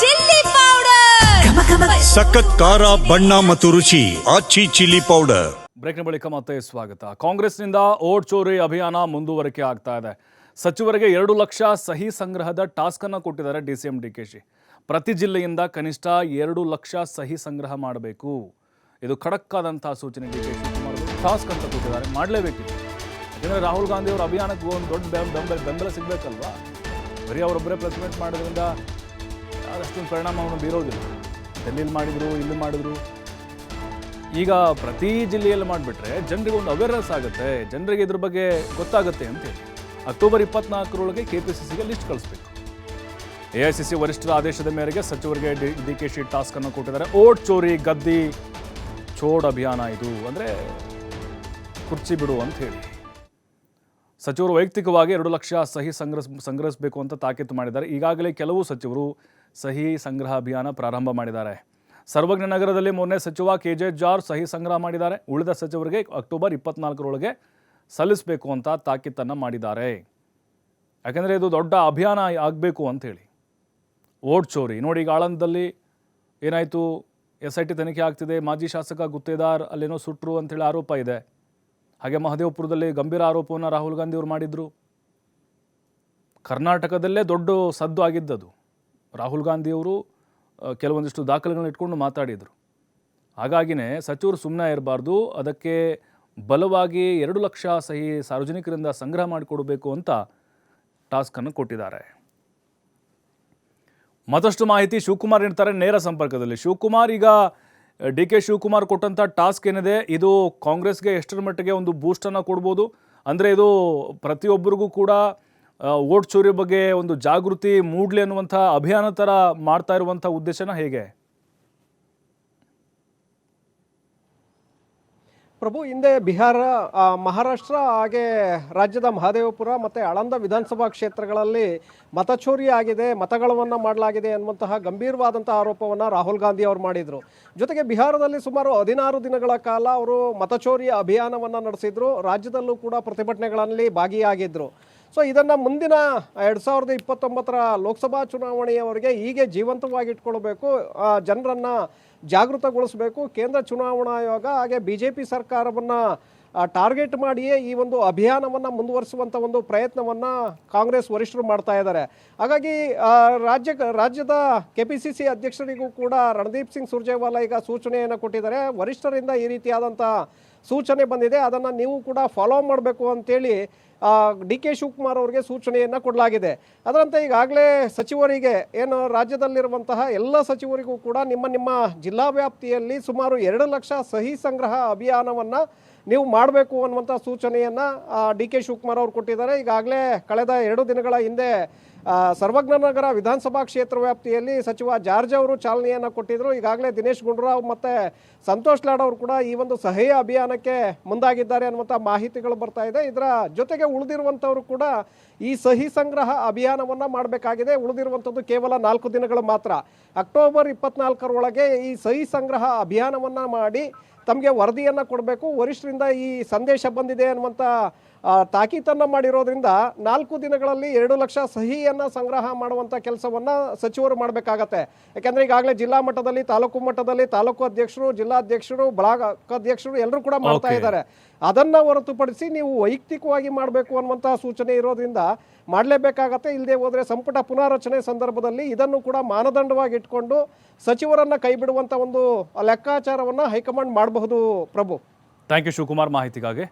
Chilli powder. ಸಖತ್ ಖಾರ ಬಣ್ಣ ಮತ್ತು ರುಚಿ ಆಚಿ ಚಿಲ್ಲಿ ಪೌಡರ್. ಬ್ರೇಕ್ನ ಬಳಿಕ ಮತ್ತೆ ಸ್ವಾಗತ. ಕಾಂಗ್ರೆಸ್ನಿಂದ ಓಟ್ ಚೋರಿ ಅಭಿಯಾನ ಮುಂದುವರಿಕೆ ಆಗ್ತಾ ಇದೆ. ಸಚಿವರಿಗೆ ಎರಡು ಲಕ್ಷ ಸಹಿ ಸಂಗ್ರಹದ ಟಾಸ್ಕ್ ಅನ್ನು ಕೊಟ್ಟಿದ್ದಾರೆ D C M D K she. ಪ್ರತಿ ಜಿಲ್ಲೆಯಿಂದ ಕನಿಷ್ಠ ಎರಡು ಲಕ್ಷ ಸಹಿ ಸಂಗ್ರಹ ಮಾಡಬೇಕು. ಇದು ಖಡಕ್ ಆದಂತಹ ಸೂಚನೆ ಡಿ ಕೆ ಶಿ ಟಾಸ್ಕ್ ಅಂತ ಕೊಟ್ಟಿದ್ದಾರೆ. ಮಾಡಲೇಬೇಕಿದೆ ಯಾಕಂದರೆ ರಾಹುಲ್ ಗಾಂಧಿ ಅವರ ಅಭಿಯಾನಕ್ಕೆ ಒಂದು ದೊಡ್ಡ ಬೆಂ- ಬೆಂಬಲ ಬೆಂಬಲ ಸಿಗಬೇಕಲ್ವಾ? ಬರೀ ಅವರೊಬ್ಬರೇ ಪ್ರೆಸಿಡೆಂಟ್ ಮಾಡೋದ್ರಿಂದ ಅಷ್ಟೊಂದು ಪರಿಣಾಮವನ್ನು ಬೀರೋದಿಲ್ಲ. ಡೆಲ್ಲಿಲಿ ಮಾಡಿದ್ರು, ಇಲ್ಲಿ ಮಾಡಿದ್ರು. ಈಗ ಪ್ರತಿ ಜಿಲ್ಲೆಯಲ್ಲಿ ಮಾಡಿಬಿಟ್ರೆ ಜನರಿಗೆ ಒಂದು ಅವೇರ್ನೆಸ್ ಆಗುತ್ತೆ. ಜನರಿಗೆ ಇದ್ರ ಬಗ್ಗೆ ಗೊತ್ತಾಗುತ್ತೆ ಅಂತೇಳಿ ಅಕ್ಟೋಬರ್ ಇಪ್ಪತ್ನಾಲ್ಕರೊಳಗೆ ಕೆ ಪಿ ಸಿ ಸಿಗೆ ಲಿಸ್ಟ್ ಕಳಿಸ್ಬೇಕು. ಎ ಐ ಸಿ ಸಿ ವರಿಷ್ಠರ ಆದೇಶದ ಮೇರೆಗೆ ಸಚಿವರಿಗೆ ಡಿ ಡಿ ಕೆ ಶಿ ಟಾಸ್ಕ್ ಅನ್ನು ಕೊಟ್ಟಿದ್ದಾರೆ. ಓಟ್ ಚೋರಿ, ಗದ್ದಿ ಚೋಡ್ ಅಭಿಯಾನ ಇದು. ಅಂದರೆ ಕುರ್ಚಿ ಬಿಡು ಅಂತ ಹೇಳಿ. ಸಚಿವರು ವೈಯಕ್ತಿಕವಾಗಿ ಎರಡು ಲಕ್ಷ ಸಹಿ ಸಂಗ್ರಹ ಸಂಗ್ರಹಿಸಬೇಕು ಅಂತ ತಾಕೀತು ಮಾಡಿದ್ದಾರೆ. ಈಗಾಗಲೇ ಕೆಲವು ಸಚಿವರು ಸಹಿ ಸಂಗ್ರಹ ಅಭಿಯಾನ ಪ್ರಾರಂಭ ಮಾಡಿದ್ದಾರೆ. ಸರ್ವಜ್ಞ ನಗರದಲ್ಲಿ ಮೂರನೇ ಸಚಿವ ಕೆ ಜೆ ಜಾರ್ಜ್ ಸಹಿ ಸಂಗ್ರಹ ಮಾಡಿದ್ದಾರೆ. ಉಳಿದ ಸಚಿವರಿಗೆ ಅಕ್ಟೋಬರ್ ಇಪ್ಪತ್ನಾಲ್ಕರೊಳಗೆ ಸಲ್ಲಿಸಬೇಕು ಅಂತ ತಾಕೀತನ್ನು ಮಾಡಿದ್ದಾರೆ. ಯಾಕೆಂದರೆ ಇದು ದೊಡ್ಡ ಅಭಿಯಾನ ಆಗಬೇಕು ಅಂಥೇಳಿ. ಓಟ್ ಚೋರಿ. ನೋಡಿ, ಈಗ ಆಳಂದದಲ್ಲಿ ಏನಾಯಿತು? ಎಸ್ ಐ ಟಿ ತನಿಖೆ ಆಗ್ತಿದೆ. ಮಾಜಿ ಶಾಸಕ ಗುತ್ತೇದಾರ್ ಅಲ್ಲೇನೋ ಸುಟ್ಟರು ಅಂಥೇಳಿ ಆರೋಪ ಇದೆ. ಹಾಗೆ ಮಹದೇವಪುರದಲ್ಲಿ ಗಂಭೀರ ಆರೋಪವನ್ನು ರಾಹುಲ್ ಗಾಂಧಿ ಅವರು ಮಾಡಿದ್ರು. ಕರ್ನಾಟಕದಲ್ಲೇ ದೊಡ್ಡ ಸದ್ದು ಆಗಿದ್ದದು. ರಾಹುಲ್ ಗಾಂಧಿಯವರು ಕೆಲವೊಂದಿಷ್ಟು ದಾಖಲೆಗಳನ್ನ ಇಟ್ಕೊಂಡು ಮಾತಾಡಿದರು. ಹಾಗಾಗಿನೇ ಸಚಿವರು ಸುಮ್ಮನೆ ಇರಬಾರ್ದು, ಅದಕ್ಕೆ ಬಲವಾಗಿ ಎರಡು ಲಕ್ಷ ಸಹಿ ಸಾರ್ವಜನಿಕರಿಂದ ಸಂಗ್ರಹ ಮಾಡಿಕೊಡಬೇಕು ಅಂತ ಟಾಸ್ಕನ್ನು ಕೊಟ್ಟಿದ್ದಾರೆ. ಮತ್ತಷ್ಟು ಮಾಹಿತಿ ಶಿವಕುಮಾರ್ ನೀಡ್ತಾರೆ ನೇರ ಸಂಪರ್ಕದಲ್ಲಿ. ಶಿವಕುಮಾರ್ ಈಗ, ಡಿ ಕೆ ಶಿವಕುಮಾರ್ ಕೊಟ್ಟಂಥ ಟಾಸ್ಕ್ ಏನಿದೆ, ಇದು ಕಾಂಗ್ರೆಸ್ಗೆ ಎಷ್ಟರ ಮಟ್ಟಿಗೆ ಒಂದು ಬೂಸ್ಟನ್ನು ಕೊಡ್ಬೋದು, ಅಂದರೆ ಇದು ಪ್ರತಿಯೊಬ್ಬರಿಗೂ ಕೂಡ ವೋಟ್ ಚೋರಿ ಬಗ್ಗೆ ಒಂದು ಜಾಗೃತಿ, ಮೂಡಲಿ ಅನ್ನುವಂಥ ಅಭಿಯಾನ ಥರ ಮಾಡ್ತಾ ಇರುವಂಥ ಉದ್ದೇಶನ ಹೇಗೆ? ಪ್ರಭು, ಹಿಂದೆ ಬಿಹಾರ ಮಹಾರಾಷ್ಟ್ರ ಹಾಗೆ ರಾಜ್ಯದ ಮಹಾದೇವಪುರ ಮತ್ತು ಆಳಂದ ವಿಧಾನಸಭಾ ಕ್ಷೇತ್ರಗಳಲ್ಲಿ ಮತಚೋರಿ ಆಗಿದೆ ಮತಗಳವನ್ನು ಮಾಡಲಾಗಿದೆ ಎನ್ನುವಂತಹ ಗಂಭೀರವಾದಂತಹ ಆರೋಪವನ್ನು ರಾಹುಲ್ ಗಾಂಧಿ ಅವರು ಮಾಡಿದರು. ಜೊತೆಗೆ ಬಿಹಾರದಲ್ಲಿ ಸುಮಾರು ಹದಿನಾರು ದಿನಗಳ ಕಾಲ ಅವರು ಮತಚೋರಿ ಅಭಿಯಾನವನ್ನು ನಡೆಸಿದ್ರು, ರಾಜ್ಯದಲ್ಲೂ ಕೂಡ ಪ್ರತಿಭಟನೆಗಳಲ್ಲಿ ಭಾಗಿಯಾಗಿದ್ದರು ಸೊ ಇದನ್ನು ಮುಂದಿನ ಎರಡು ಸಾವಿರದ ಇಪ್ಪತ್ತೊಂಬತ್ತರ ಲೋಕಸಭಾ ಚುನಾವಣೆಯವರೆಗೆ ಹೀಗೆ ಜೀವಂತವಾಗಿ ಇಟ್ಕೊಳ್ಬೇಕು ಜನರನ್ನು ಜಾಗೃತಗೊಳಿಸಬೇಕು. ಕೇಂದ್ರ ಚುನಾವಣಾ ಆಯೋಗ ಹಾಗೆ ಬಿ ಜೆ ಪಿ ಸರ್ಕಾರವನ್ನು ಟಾರ್ಗೆಟ್ ಮಾಡಿಯೇ ಈ ಒಂದು ಅಭಿಯಾನವನ್ನು ಮುಂದುವರಿಸುವಂಥ ಒಂದು ಪ್ರಯತ್ನವನ್ನು ಕಾಂಗ್ರೆಸ್ ವರಿಷ್ಠರು ಮಾಡ್ತಾ ಇದ್ದಾರೆ. ಹಾಗಾಗಿ ರಾಜ್ಯ, ರಾಜ್ಯದ ಕೆ ಪಿ ಸಿ ಸಿ ಅಧ್ಯಕ್ಷರಿಗೂ ಕೂಡ ರಣದೀಪ್ ಸಿಂಗ್ ಸುರ್ಜೇವಾಲಾ ಈಗ ಸೂಚನೆಯನ್ನು ಕೊಟ್ಟಿದ್ದಾರೆ. ವರಿಷ್ಠರಿಂದ ಈ ರೀತಿಯಾದಂಥ ಸೂಚನೆ ಬಂದಿದೆ. ಅದನ್ನು ನೀವು ಕೂಡ ಫಾಲೋ ಮಾಡಬೇಕು ಅಂತೇಳಿ ಡಿ ಕೆ ಶಿವಕುಮಾರ್ ಅವರಿಗೆ ಸೂಚನೆಯನ್ನು ಕೊಡಲಾಗಿದೆ. ಅದರಂತೆ ಈಗಾಗಲೇ ಸಚಿವರಿಗೆ ಏನು ರಾಜ್ಯದಲ್ಲಿರುವಂತಹ ಎಲ್ಲ ಸಚಿವರಿಗೂ ಕೂಡ ನಿಮ್ಮ ನಿಮ್ಮ ಜಿಲ್ಲಾ ವ್ಯಾಪ್ತಿಯಲ್ಲಿ ಸುಮಾರು ಎರಡು ಲಕ್ಷ ಸಹಿ ಸಂಗ್ರಹ ಅಭಿಯಾನವನ್ನು ನೀವು ಮಾಡಬೇಕು ಅನ್ನುವಂಥ ಸೂಚನೆಯನ್ನು ಡಿ ಕೆ ಶಿವಕುಮಾರ್ ಅವರು ಕೊಟ್ಟಿದ್ದಾರೆ. ಈಗಾಗಲೇ ಕಳೆದ ಎರಡು ದಿನಗಳ ಹಿಂದೆ ಸರ್ವಜ್ಞ ನಗರ ವಿಧಾನಸಭಾ ಕ್ಷೇತ್ರ ವ್ಯಾಪ್ತಿಯಲ್ಲಿ ಸಚಿವ ಜಾರ್ಜ್ ಅವರು ಚಾಲನೆಯನ್ನು ಕೊಟ್ಟಿದ್ದರು ಈಗಾಗಲೇ ದಿನೇಶ್ ಗುಂಡೂರಾವ್ ಮತ್ತು ಸಂತೋಷ್ ಲಾಡ್ ಅವರು ಕೂಡ ಈ ಒಂದು ಸಹಯ ಅಭಿಯಾನಕ್ಕೆ ಮುಂದಾಗಿದ್ದಾರೆ ಅನ್ನುವಂಥ ಮಾಹಿತಿಗಳು ಬರ್ತಾ ಇದೆ. ಇದರ ಜೊತೆಗೆ ಉಳಿದಿರುವಂಥವರು ಕೂಡ ಈ ಸಹಿ ಸಂಗ್ರಹ ಅಭಿಯಾನವನ್ನು ಮಾಡಬೇಕಾಗಿದೆ. ಉಳಿದಿರುವಂಥದ್ದು ಕೇವಲ ನಾಲ್ಕು ದಿನಗಳು ಮಾತ್ರ. ಅಕ್ಟೋಬರ್ ಇಪ್ಪತ್ನಾಲ್ಕರೊಳಗೆ ಈ ಸಹಿ ಸಂಗ್ರಹ ಅಭಿಯಾನವನ್ನು ಮಾಡಿ ತಮಗೆ ವರದಿಯನ್ನು ಕೊಡಬೇಕು. ವರಿಷ್ಠರಿಂದ ಈ ಸಂದೇಶ ಬಂದಿದೆ ಅನ್ನುವಂಥ ತಾಕೀತನ್ನು ಮಾಡಿರೋದ್ರಿಂದ ನಾಲ್ಕು ದಿನಗಳಲ್ಲಿ ಎರಡು ಲಕ್ಷ ಸಹಿಯನ್ನು ಸಂಗ್ರಹ ಮಾಡುವಂಥ ಕೆಲಸವನ್ನು ಸಚಿವರು ಮಾಡಬೇಕಾಗತ್ತೆ. ಯಾಕೆಂದರೆ ಈಗಾಗಲೇ ಜಿಲ್ಲಾ ಮಟ್ಟದಲ್ಲಿ ತಾಲೂಕು ಮಟ್ಟದಲ್ಲಿ ತಾಲೂಕು ಅಧ್ಯಕ್ಷರು ಜಿಲ್ಲಾಧ್ಯಕ್ಷರು ಅಧ್ಯಕ್ಷರು ಎಲ್ಲರೂ ಕೂಡ ಮಾಡ್ತಾ ಇದ್ದಾರೆ. ಅದನ್ನ ಹೊರತುಪಡಿಸಿ ನೀವು ವೈಯಕ್ತಿಕವಾಗಿ ಮಾಡಬೇಕು ಅನ್ನುವಂತಹ ಸೂಚನೆ ಇರೋದ್ರಿಂದ ಮಾಡಲೇಬೇಕಾಗತ್ತೆ. ಇಲ್ಲದೆ ಹೋದರೆ ಸಂಪುಟ ಪುನಾರಚನೆ ಸಂದರ್ಭದಲ್ಲಿ ಇದನ್ನು ಕೂಡ ಮಾನದಂಡವಾಗಿ ಇಟ್ಕೊಂಡು ಸಚಿವರನ್ನ ಕೈ ಬಿಡುವಂಥ ಒಂದು ಲೆಕ್ಕಾಚಾರವನ್ನು ಹೈಕಮಾಂಡ್ ಮಾಡಬಹುದು ಪ್ರಭು. Thank you Shivakumar. ಮಾಹಿತಿಗಾಗಿ.